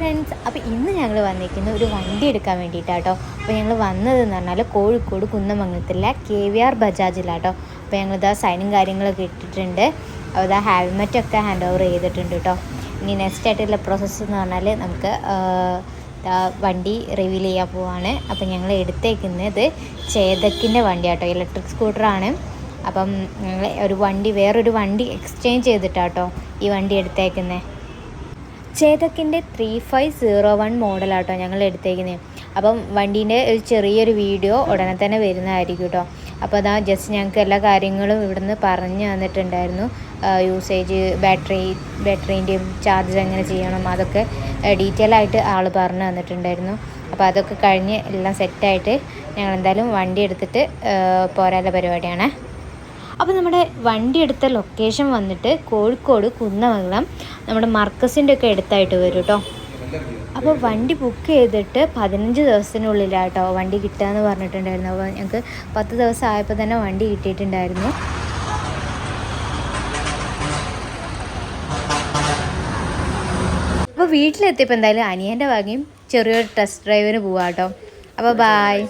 Friends അപ്പോൾ ഇന്ന് ഞങ്ങൾ വന്നിരിക്കുന്നത് ഒരു വണ്ടി എടുക്കാൻ വേണ്ടിയിട്ടാട്ടോ. അപ്പോൾ ഞങ്ങൾ വന്നതെന്ന് പറഞ്ഞാൽ കോഴിക്കോട് കുന്നമംഗലത്തിലെ കെ വി ആർ ബജാജിലാട്ടോ. അപ്പോൾ ഞങ്ങളിതാ സൈനും കാര്യങ്ങളൊക്കെ ഇട്ടിട്ടുണ്ട്. അപ്പോൾ ഇതാ ഹെൽമെറ്റൊക്കെ ഹാൻഡ് ഓവർ ചെയ്തിട്ടുണ്ട് കേട്ടോ ഇനി നെക്സ്റ്റ് ആയിട്ടുള്ള പ്രോസസ്സ് എന്ന് പറഞ്ഞാൽ നമുക്ക് വണ്ടി റിവീൽ ചെയ്യാൻ പോവാണ്. അപ്പോൾ ഞങ്ങൾ എടുത്തേക്കുന്നത് ചേതക്കിന്റെ വണ്ടി വണ്ടിയാട്ടോ ഇലക്ട്രിക് സ്കൂട്ടറാണ് അപ്പം ഞങ്ങൾ ഒരു വണ്ടി വേറൊരു വണ്ടി എക്സ്ചേഞ്ച് ചെയ്തിട്ടാട്ടോ ഈ വണ്ടി എടുത്തേക്കുന്നത് ചേതക്കിന്റെ ത്രീ ഫൈവ് സീറോ വൺ മോഡലാട്ടോ ഞങ്ങൾ എടുത്തേക്കുന്നത് അപ്പം വണ്ടീന്റെ ഒരു ചെറിയൊരു വീഡിയോ ഉടനെ തന്നെ വരുന്നതായിരിക്കും കേട്ടോ അപ്പോൾ അതാ ജസ്റ്റ് ഞങ്ങൾക്ക് എല്ലാ കാര്യങ്ങളും ഇവിടുന്ന് പറഞ്ഞു തന്നിട്ടുണ്ടായിരുന്നു. യൂസേജ് ബാറ്ററി ബാറ്ററീന്റെയും ചാർജ് എങ്ങനെ ചെയ്യണം അതൊക്കെ ഡീറ്റെയിൽ ആയിട്ട് ആൾ പറഞ്ഞു തന്നിട്ടുണ്ടായിരുന്നു. അപ്പോൾ അതൊക്കെ കഴിഞ്ഞ് എല്ലാം സെറ്റായിട്ട് ഞങ്ങൾ എന്തായാലും വണ്ടി എടുത്തിട്ട് പോരാല പരിപാടിയാണ്. അപ്പോൾ നമ്മുടെ വണ്ടി എടുത്ത ലൊക്കേഷൻ വന്നിട്ട് കോഴിക്കോട് കുന്നമംഗലം നമ്മുടെ മർക്കസിന്റെ ഒക്കെ അടുത്തായിട്ട് വരും കേട്ടോ അപ്പോൾ വണ്ടി ബുക്ക് ചെയ്തിട്ട് പതിനഞ്ച് ദിവസത്തിനുള്ളിലാട്ടോ വണ്ടി കിട്ടുകയെന്ന് പറഞ്ഞിട്ടുണ്ടായിരുന്നു. അപ്പോൾ ഞങ്ങൾക്ക് പത്ത് ദിവസം ആയപ്പോൾ തന്നെ വണ്ടി കിട്ടിയിട്ടുണ്ടായിരുന്നു. അപ്പോൾ വീട്ടിലെത്തിയപ്പോൾ എന്തായാലും അനിയന്റെ ഭാഗ്യം ചെറിയൊരു ടെസ്റ്റ് ഡ്രൈവിന് പോവാം കേട്ടോ അപ്പോൾ ബായ്